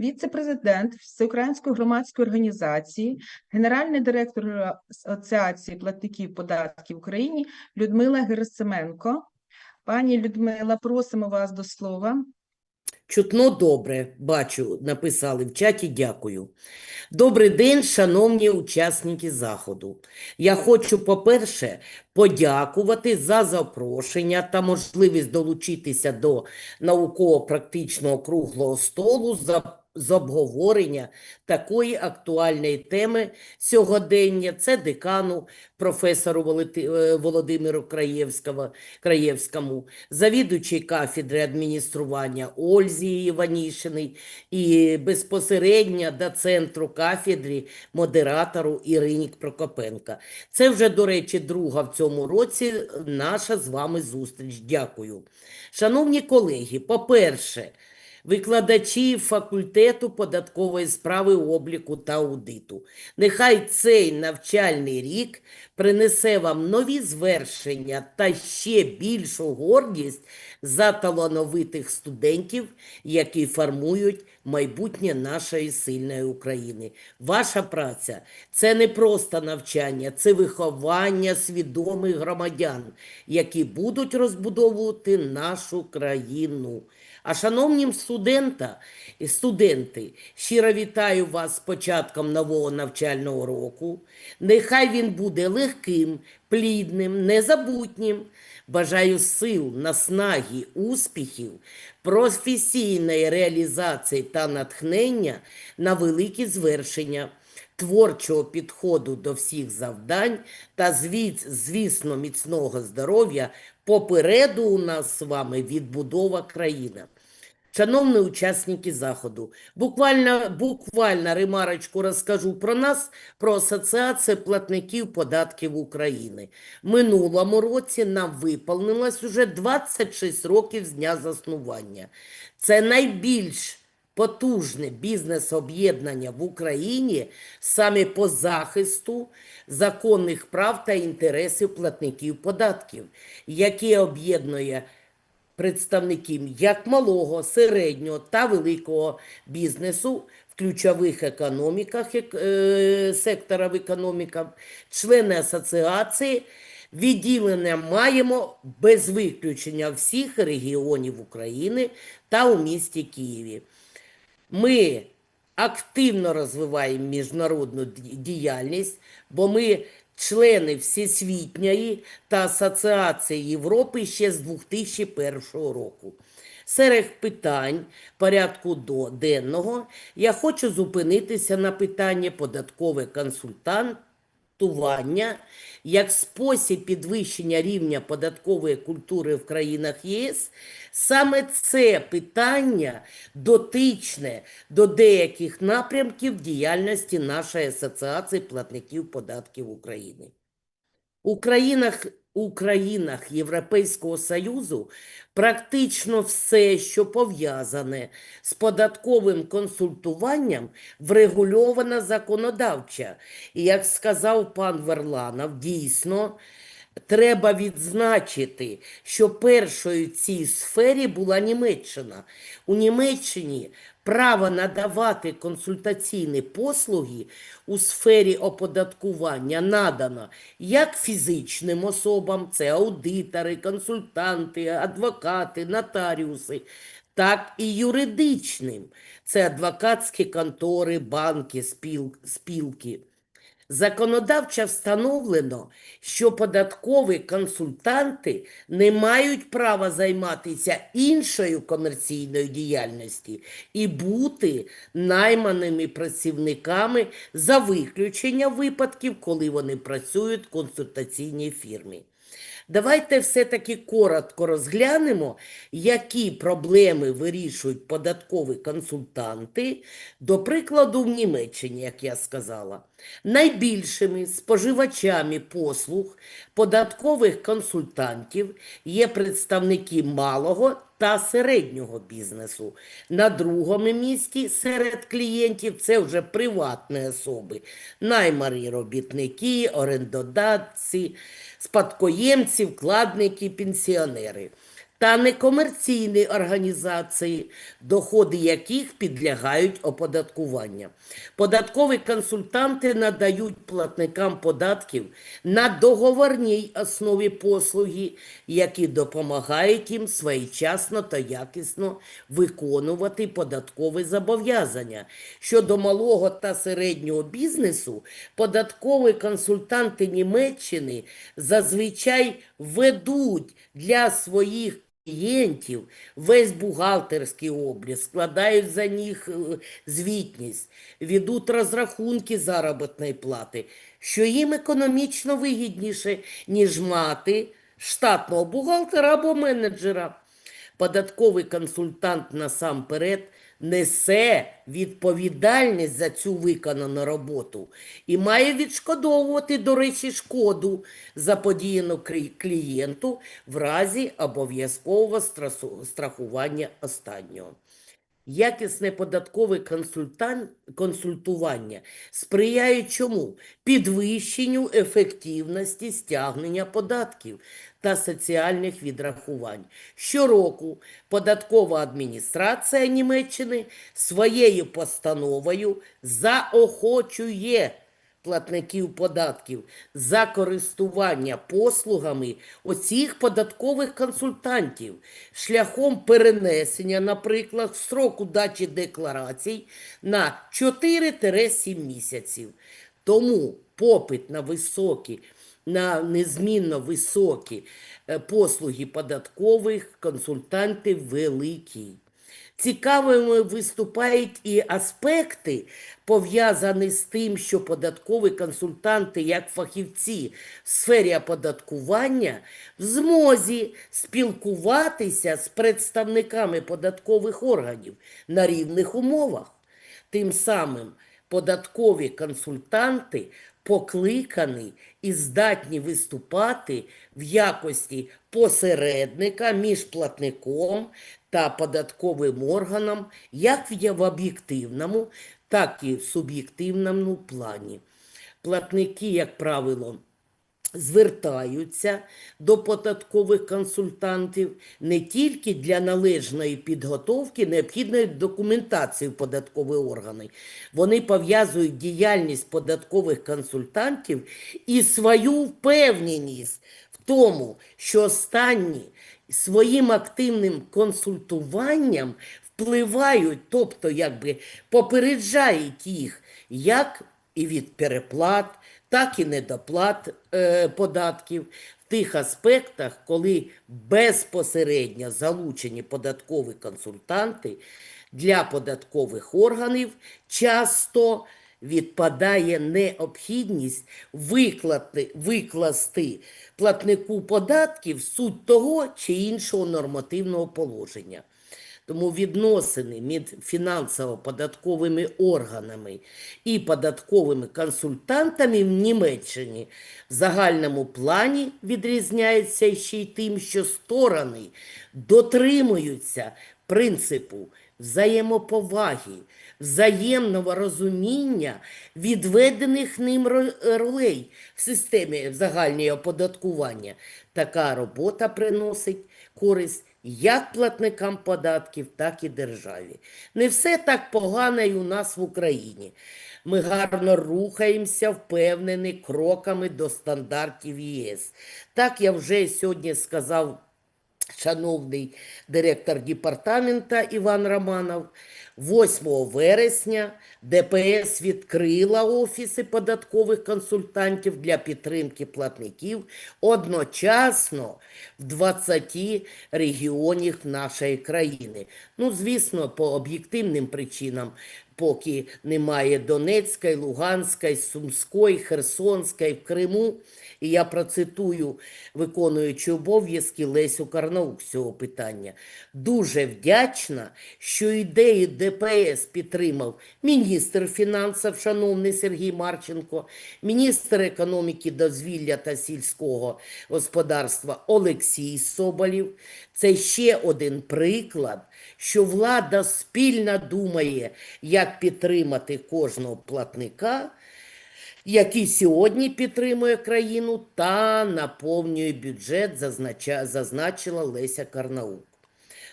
віце-президент Всеукраїнської громадської організації, генеральний директор Асоціації платників податків в Україні Людмила Герасименко. Пані Людмила, просимо вас до слова. Чутно добре, бачу, написали в чаті, дякую. Добрий день, шановні учасники заходу. Я хочу, по-перше, подякувати за запрошення та можливість долучитися до науково-практичного круглого столу з обговорення такої актуальної теми сьогодення. Це декану професору е, Володимиру Краєвському, завідуючій кафедри адміністрування Ользі Іванішиної і безпосередньо до центру кафедри модератору Ірині Прокопенка. Це вже, до речі, друга в цьому році наша з вами зустріч. Дякую. Шановні колеги, по-перше, викладачі факультету податкової справи, обліку та аудиту. Нехай цей навчальний рік принесе вам нові звершення та ще більшу гордість за талановитих студентів, які формують майбутнє нашої сильної України. Ваша праця це не просто навчання, це виховання свідомих громадян, які будуть розбудовувати нашу країну. А шановні студента і студенти, щиро вітаю вас з початком нового навчального року. Нехай він буде легким, плідним, незабутнім. Бажаю сил, наснаги, успіхів, професійної реалізації та натхнення на великі звершення, творчого підходу до всіх завдань та, звісно, міцного здоров'я. Попереду у нас з вами відбудова країни. Шановні учасники заходу, буквально, буквально ремарочку розкажу про нас, про Асоціацію платників податків України. Минулому році нам виповнилось уже 26 років з дня заснування. Це найбільш потужне бізнес-об'єднання в Україні саме по захисту законних прав та інтересів платників податків, яке об'єднує представників як малого, середнього та великого бізнесу в ключових економіках ек- е, секторів економіка, члени асоціації. Відділення маємо без виключення всіх регіонів України та у місті Києві. Ми активно розвиваємо міжнародну діяльність, бо ми члени Всесвітньої та Асоціації Європи ще з 2001 року. Серед питань порядку до денного я хочу зупинитися на питанні податкове консультантування як спосіб підвищення рівня податкової культури в країнах ЄС. Саме це питання дотичне до деяких напрямків діяльності нашої Асоціації платників податків України. У країнах, у країнах Європейського Союзу практично все, що пов'язане з податковим консультуванням, врегульовано законодавчо. І як сказав пан Верланов, дійсно, Треба відзначити, що першою в цій сфері була Німеччина. У Німеччині право надавати консультаційні послуги у сфері оподаткування надано як фізичним особам, це аудитори, консультанти, адвокати, нотаріуси, так і юридичним, це адвокатські контори, банки, спілки. Законодавчо встановлено, що податкові консультанти не мають права займатися іншою комерційною діяльністю і бути найманими працівниками за виключення випадків, коли вони працюють в консультаційній фірмі. Давайте все-таки коротко розглянемо, які проблеми вирішують податкові консультанти, до прикладу, в Німеччині, як я сказала. Найбільшими споживачами послуг податкових консультантів є представники малого та середнього бізнесу. На другому місці серед клієнтів це вже приватні особи, наймари робітники, орендодавці, спадкоємці, вкладники, пенсіонери. Та некомерційні організації, доходи яких підлягають оподаткуванню. Податкові консультанти надають платникам податків на договорній основі послуги, які допомагають їм своєчасно та якісно виконувати податкові зобов'язання. Щодо малого та середнього бізнесу, податкові консультанти Німеччини зазвичай ведуть для своїх клієнтів весь бухгалтерський облік, складають за них е, звітність, ведуть розрахунки заробітної плати, що їм економічно вигідніше, ніж мати штатного бухгалтера або менеджера. Податковий консультант насамперед несе відповідальність за цю виконану роботу і має відшкодовувати, до речі, шкоду заподіяну клієнту в разі обов'язкового страхування останнього. Якісне податкове консультування сприяє чому? Підвищенню ефективності стягнення податків та соціальних відрахувань. Щороку податкова адміністрація Німеччини своєю постановою заохочує платників податків за користування послугами оцих податкових консультантів шляхом перенесення, наприклад, строку дачі декларацій на 4-7 місяців. Тому попит на високі, на незмінно високі е, послуги податкових консультантів великий. Цікавими виступають і аспекти, пов'язані з тим, що податкові консультанти, як фахівці в сфері оподаткування, в змозі спілкуватися з представниками податкових органів на рівних умовах. Тим самим податкові консультанти покликані і здатні виступати в якості посередника між платником та податковим органом як в об'єктивному, так і в суб'єктивному плані. Платники, як правило, звертаються до податкових консультантів не тільки для належної підготовки необхідної документації в податкові органи. Вони пов'язують діяльність податкових консультантів і свою впевненість в тому, що останні своїм активним консультуванням впливають, тобто якби попереджають їх як і від переплат, так і недоплат е, податків в тих аспектах, коли безпосередньо залучені податкові консультанти для податкових органів часто відпадає необхідність виклати, викласти платнику податків суть того чи іншого нормативного положення. Тому відносини між фінансово-податковими органами і податковими консультантами в Німеччині в загальному плані відрізняються ще й тим, що сторони дотримуються принципу взаємоповаги, взаємного розуміння відведених ним ролей в системі загального оподаткування. Така робота приносить користь як платникам податків, так і державі. Не все так погано і у нас в Україні. Ми гарно рухаємося впевнені кроками до стандартів ЄС. Так я вже сьогодні сказав шановний директор департамента Іван Романов, 8 вересня ДПС відкрила офіси податкових консультантів для підтримки платників одночасно в 20 регіонах нашої країни. Ну, звісно, по об'єктивним причинам поки немає Донецької, Луганської, Сумської, Херсонської в Криму. І я процитую виконуючи обов'язки Лесю Карнаук з цього питання. Дуже вдячна, що ідею ДПС підтримав міністр фінансів, шановний Сергій Марченко, міністр економіки, дозвілля та сільського господарства Олексій Соболів. Це ще один приклад, що влада спільно думає, як підтримати кожного платника який сьогодні підтримує країну та наповнює бюджет, зазначила Леся Карнаук.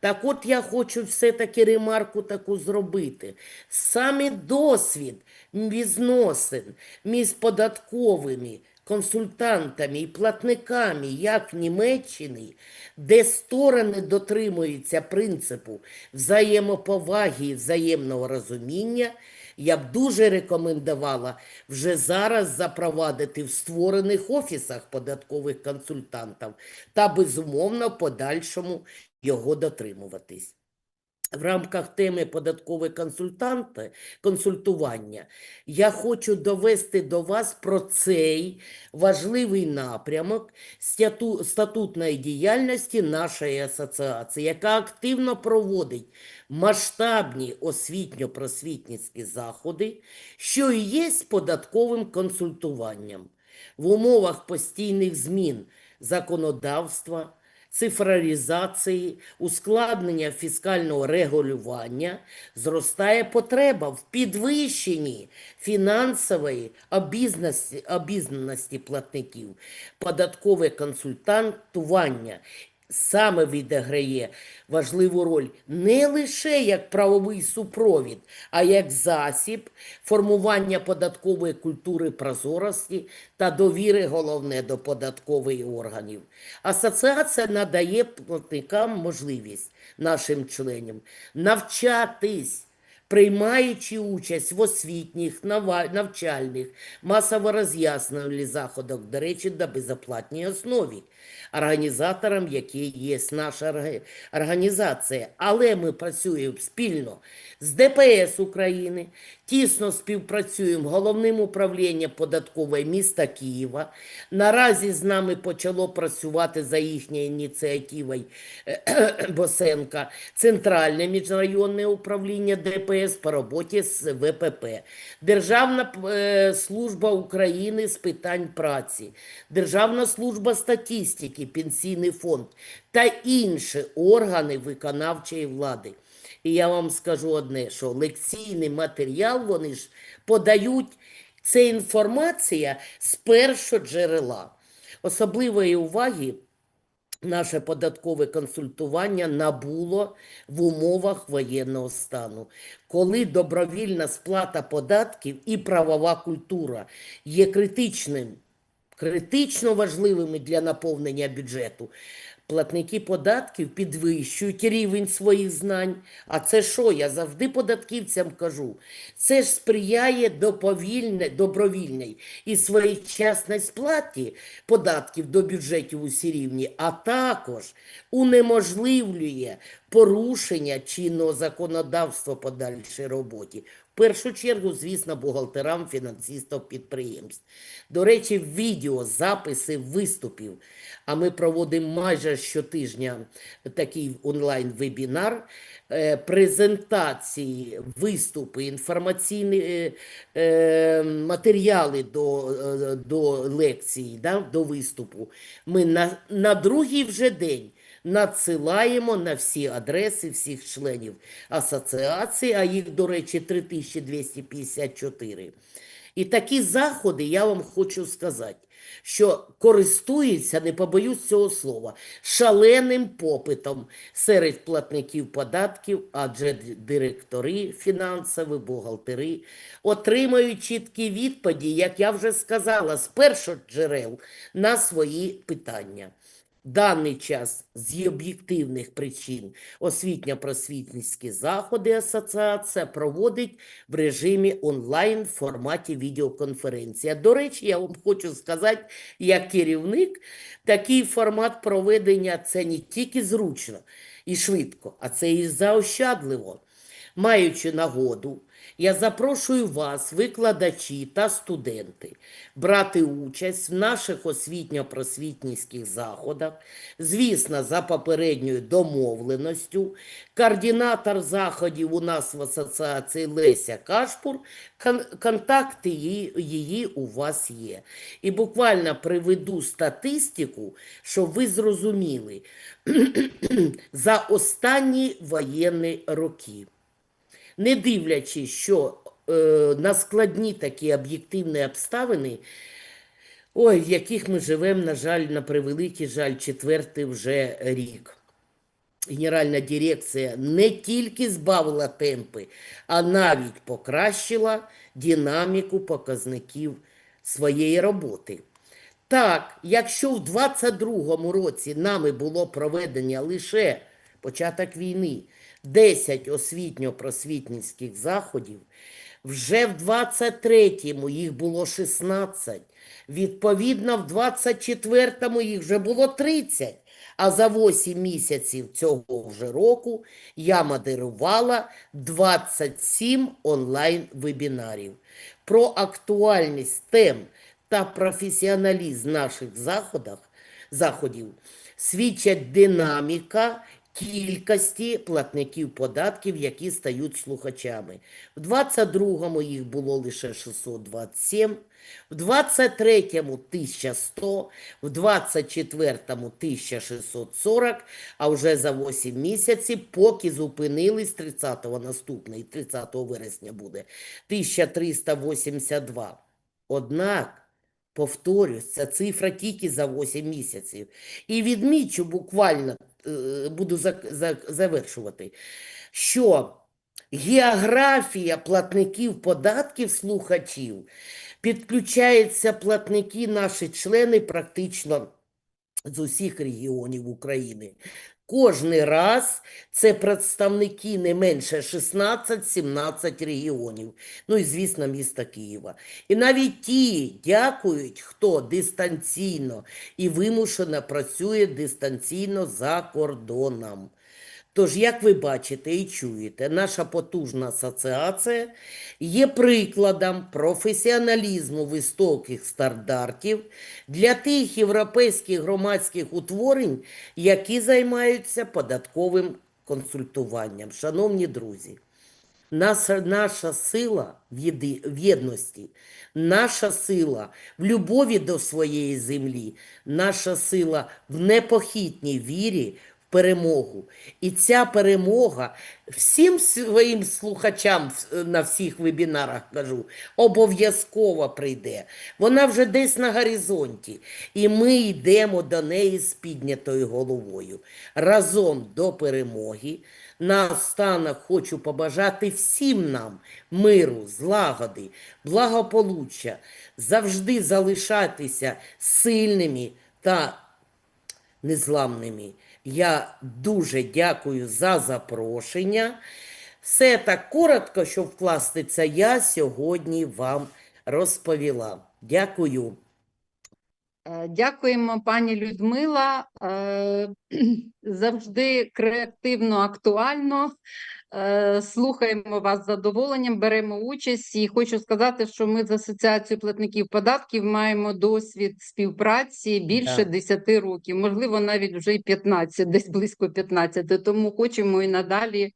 Так от я хочу все-таки ремарку таку зробити. Саме досвід відносин між податковими консультантами і платниками, як в Німеччині, де сторони дотримуються принципу взаємоповаги і взаємного розуміння, я б дуже рекомендувала вже зараз запровадити в створених офісах податкових консультантів та, безумовно, подальшому його дотримуватись. В рамках теми податкові консультанти, консультування я хочу довести до вас про цей важливий напрямок стату- статутної діяльності нашої асоціації, яка активно проводить масштабні освітньо-просвітницькі заходи, що і є податковим консультуванням в умовах постійних змін законодавства, цифровізації, ускладнення фіскального регулювання, зростає потреба в підвищенні фінансової обізнаності платників, податкове консультантування саме відіграє важливу роль не лише як правовий супровід, а як засіб формування податкової культури прозорості та довіри, головне, до податкових органів. Асоціація надає платникам можливість нашим членам навчатись приймаючи участь в освітніх, навчальних, масово роз'яснювальних заходах, до речі, на безоплатній основі, організатором який є наша організація. Але ми працюємо спільно з ДПС України, тісно співпрацюємо головним управлінням податкової міста Києва. Наразі з нами почало працювати за їхньою ініціативою Босенка Центральне міжрайонне управління ДПС по роботі з ВПП, Державна е, служба України з питань праці, Державна служба статистики, Пенсійний фонд та інші органи виконавчої влади. І я вам скажу одне, що лекційний матеріал вони ж подають, це інформація з першого джерела. Особливої уваги наше податкове консультування набуло в умовах воєнного стану, коли добровільна сплата податків і правова культура є критичним, критично важливими для наповнення бюджету. Платники податків підвищують рівень своїх знань. А це що? Я завжди податківцям кажу. Це ж сприяє добровільній і своєчасній сплаті податків до бюджетів усі рівні, а також унеможливлює порушення чинного законодавства по подальшій роботі. Першу чергу, звісно, бухгалтерам, фінансистам підприємств. До речі, відео, записи виступів. А ми проводимо майже щотижня такий онлайн-вебінар, е, презентації, виступи, інформаційні е, е, матеріали до, до лекції, да, до виступу. Ми на, на другий вже день надсилаємо на всі адреси всіх членів асоціації, а їх, до речі, 3254. І такі заходи, я вам хочу сказати, що користуються, не побоюсь цього слова, шаленим попитом серед платників податків, адже директори фінансові, бухгалтери отримують чіткі відповіді, як я вже сказала, з перших джерел на свої питання. Даний час з об'єктивних причин освітньо-просвітницькі заходи асоціація проводить в режимі онлайн форматі відеоконференції. До речі, я вам хочу сказати, як керівник, такий формат проведення це не тільки зручно і швидко, а це і заощадливо. Маючи нагоду, я запрошую вас, викладачі та студенти, брати участь в наших освітньо-просвітницьких заходах, звісно, за попередньою домовленістю. Координатор заходів у нас в асоціації Леся Кашпур, кон- контакти її, її у вас є. І буквально приведу статистику, щоб ви зрозуміли, за останні воєнні роки не дивлячись, що е, на складні такі об'єктивні обставини, ой, в яких ми живемо, на жаль, на превеликий жаль, четвертий вже рік. Генеральна дирекція не тільки збавила темпи, а навіть покращила динаміку показників своєї роботи. Так, якщо в 22-му році нами було проведення лише початок війни 10 освітньо-просвітницьких заходів, вже в 23-му їх було 16. Відповідно, в 24-му їх вже було 30. А за 8 місяців цього вже року я модерувала 27 онлайн-вебінарів. Про актуальність тем та професіоналізм наших заходах, заходів свідчать динаміка кількості платників податків, які стають слухачами. В 22-му їх було лише 627, в 23-му 1100, в 24-му 1640, а вже за 8 місяців, поки зупинились 30-го наступний, 30 вересня буде, 1382. Однак, повторюсь, ця цифра тільки за 8 місяців. І відмічу буквально, е, буду завершувати, що географія платників податків слухачів підключаються платники, наші члени практично з усіх регіонів України. Кожний раз це представники не менше 16-17 регіонів. Ну і, звісно, міста Києва. І навіть ті дякують, хто дистанційно і вимушено працює дистанційно за кордоном. Тож, як ви бачите і чуєте, наша потужна асоціація є прикладом професіоналізму високих стандартів для тих європейських громадських утворень, які займаються податковим консультуванням. Шановні друзі, наша, наша сила в, єди, в єдності, наша сила в любові до своєї землі, наша сила в непохитній вірі перемогу. І ця перемога всім своїм слухачам на всіх вебінарах кажу, обов'язково прийде. Вона вже десь на горизонті. І ми йдемо до неї з піднятою головою. Разом до перемоги. Наостанок хочу побажати всім нам миру, злагоди, благополуччя, завжди залишатися сильними та незламними. Я дуже дякую за запрошення. Все так коротко, що вкластися, я сьогодні вам розповіла. Дякую. Е, Дякуємо, пані Людмила. Е, Завжди креативно, актуально. Е, Слухаємо вас з задоволенням, беремо участь. І хочу сказати, що ми з Асоціацією платників податків маємо досвід співпраці більше Так. 10 років, можливо, навіть вже й 15, десь близько 15. Тому хочемо і надалі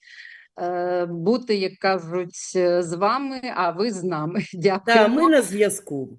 е, бути, як кажуть, з вами, а ви з нами. Дякую. Та ми на зв'язку.